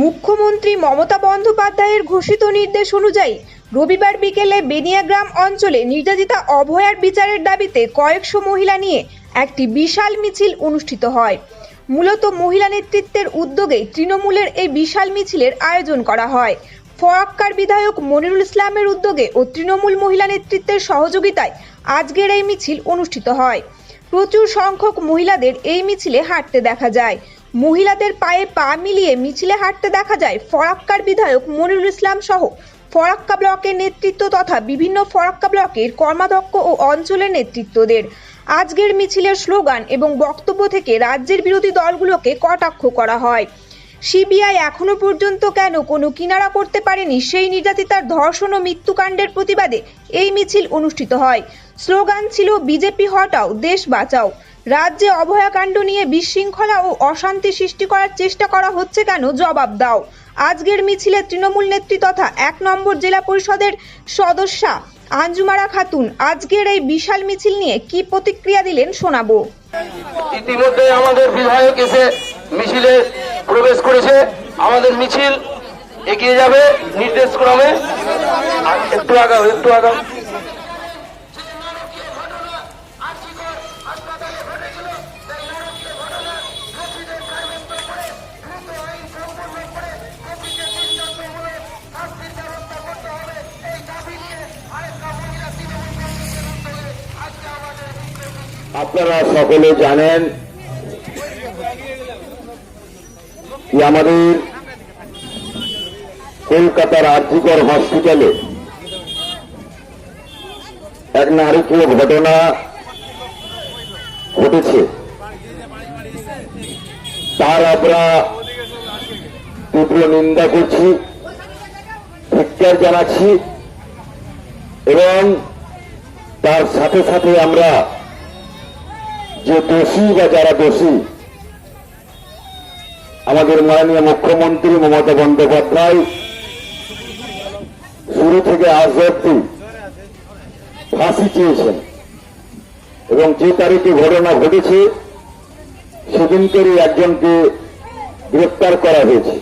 মুখ্যমন্ত্রী মমতা বন্দ্যোপাধ্যায়ের ঘোষিত নির্দেশ অনুযায়ী রবিবার বিকেলে বেনিয়াগ্রাম অঞ্চলে নির্যাতিতা অভয়ার বিচারের দাবিতে কয়েকশো মহিলা নিয়ে একটি বিশাল মিছিল অনুষ্ঠিত হয়। মূলত মহিলা নেতৃত্বের উদ্যোগে তৃণমূলের এই বিশাল মিছিলের আয়োজন করা হয়। ফরাক্কার বিধায়ক মনিরুল ইসলামের উদ্যোগে ও তৃণমূল মহিলা নেতৃত্বের সহযোগিতায় আজকের এই মিছিল অনুষ্ঠিত হয়। প্রচুর সংখ্যক মহিলাদের এই মিছিলে হাঁটতে দেখা যায়। মহিলাদের পায়ে পা মিলিয়ে মিছিলে হাঁটতে দেখা যায় ফরাক্কার বিধায়ক মনিরুল ইসলাম সহ। ফরাক্কা ব্লকের নেতৃত্ব তথা বিভিন্ন ফরাক্কা ব্লকের কর্মাধ্যক্ষ ও অঞ্চলের নেতৃত্বদের। আজকের মিছিলের স্লোগান এবং বক্তব্য থেকে রাজ্যের বিরোধী দলগুলোকে কটাক্ষ করা হয়। সিবিআই এখনও পর্যন্ত কেন কোনো কিনারা করতে পারেনি সেই নির্যাতিতার ধর্ষণ ও মৃত্যুকাণ্ডের প্রতিবাদে এই মিছিল অনুষ্ঠিত হয়। স্লোগান ছিল, বিজেপি হটাও, দেশ বাঁচাও। রাজ্যে অভয়াকাণ্ড নিয়ে বিশৃঙ্খলা ও অশান্তি সৃষ্টি করার চেষ্টা করা হচ্ছে কেন? জবাব দাও। আজকের মিছিলে তৃণমূল নেত্রী তথা এক নম্বর জেলা পরিষদের সদস্যা আঞ্জুমারা খাতুন আজকের এই বিশাল মিছিল নিয়ে কি প্রতিক্রিয়া দিলেন শোনাবো। ইতিমধ্যে আমাদের বিধায়ক এসে মিছিলে প্রবেশ করেছে। আমাদের মিছিল এগিয়ে যাবে নির্দেশ ক্রমে একটু আগাও একটু আগাও। আপনারা সকলে জানেন আমাদের কলকাতার আর্থিকর হসপিটালে এক নারকীয় ঘটনা ঘটেছে। তার আমরা তীব্র নিন্দা করছি, ধিক্কার জানাচ্ছি এবং তার সাথে সাথে আমরা যে দোষী বা যারা দোষী, আমাদের মাননীয় মুখ্যমন্ত্রী মমতা বন্দ্যোপাধ্যায় শুরু থেকে আজ অব্দি ফাঁসি চেয়েছেন এবং যে তারিখে ঘটনা ঘটেছে সেদিনকেরই একজনকে গ্রেপ্তার করা হয়েছে।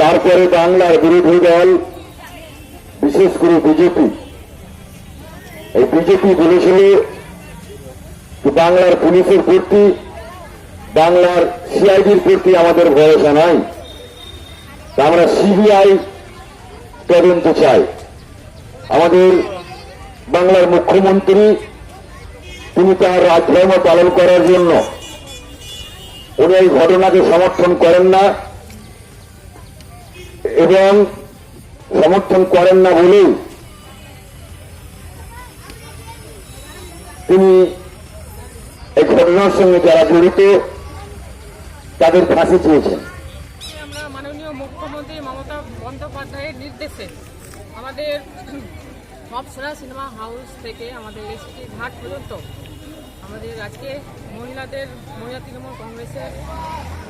তারপরে বাংলার বিরোধী দল, বিশেষ করে বিজেপি, এই বিজেপি বলেছিল বাংলার পুলিশের প্রতি বাংলার সিআইডির প্রতি আমাদের ভরসা নাই। আমরা সিবিআই তদন্ত চাই। আমাদের বাংলার মুখ্যমন্ত্রী, তিনি তার রাজধর্ম পালন করার জন্য উনি এই ঘটনাকে সমর্থন করেন না এবং সমর্থন করেন না বলেই তিনি ঘটনার সঙ্গে যারা জড়িত, তাদের ফাঁসি চেয়েছেন। আমরা মাননীয় মুখ্যমন্ত্রী মমতা বন্দ্যোপাধ্যায়ের নির্দেশে আমাদের সিনেমা হাউস থেকে আমাদের ঘাট পর্যন্ত। আমাদের মহিলাদের, মহিলা তৃণমূল কংগ্রেসের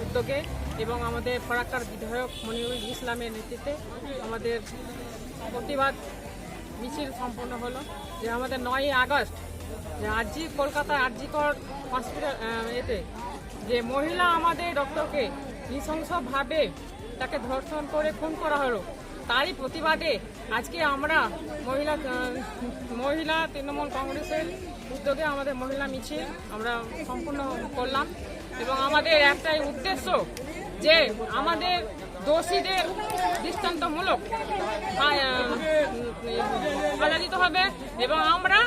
উদ্যোগে এবং আমাদের ফরাক্কার বিধায়ক ইসলামের নেতৃত্বে আমাদের প্রতিবাদ মিছিল সম্পন্ন হলো। যে আমাদের নয়ই August RG Kolkata RG Kar hospital এতে, যে মহিলা আমাদের ডক্টরকে নৃশংসভাবে তাকে ধর্ষণ করে খুন করা হলো, তারই প্রতিবাদে আজকে আমরা মহিলা মহিলা তৃণমূল কংগ্রেসের উদ্যোগে আমাদের মহিলা মিছিল আমরা সম্পূর্ণ করলাম এবং আমাদের একটাই উদ্দেশ্য যে আমাদের দোষীদের দৃষ্টান্তমূলক। সাজা দিতে হবে এবং আমরা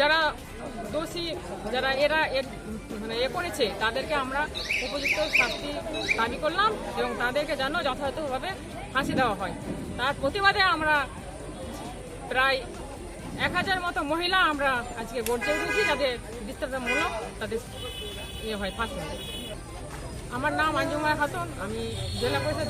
যারা দোষী, যারা এরা মানে এ করেছে, তাদেরকে আমরা উপযুক্ত শাস্তি দাবি করলাম এবং তাদেরকে যেন যথাযথভাবে ফাঁসি দেওয়া হয়। তার প্রতিবাদে আমরা প্রায় এক হাজার মতো মহিলা আমরা আজকে গড়তে উঠেছি যাদের দৃষ্টান্তমূলক তাদের ইয়ে হয়, ফাঁসি হয়। আমার নাম আঞ্জুমা খাতুন আমি জেলা পরিষদ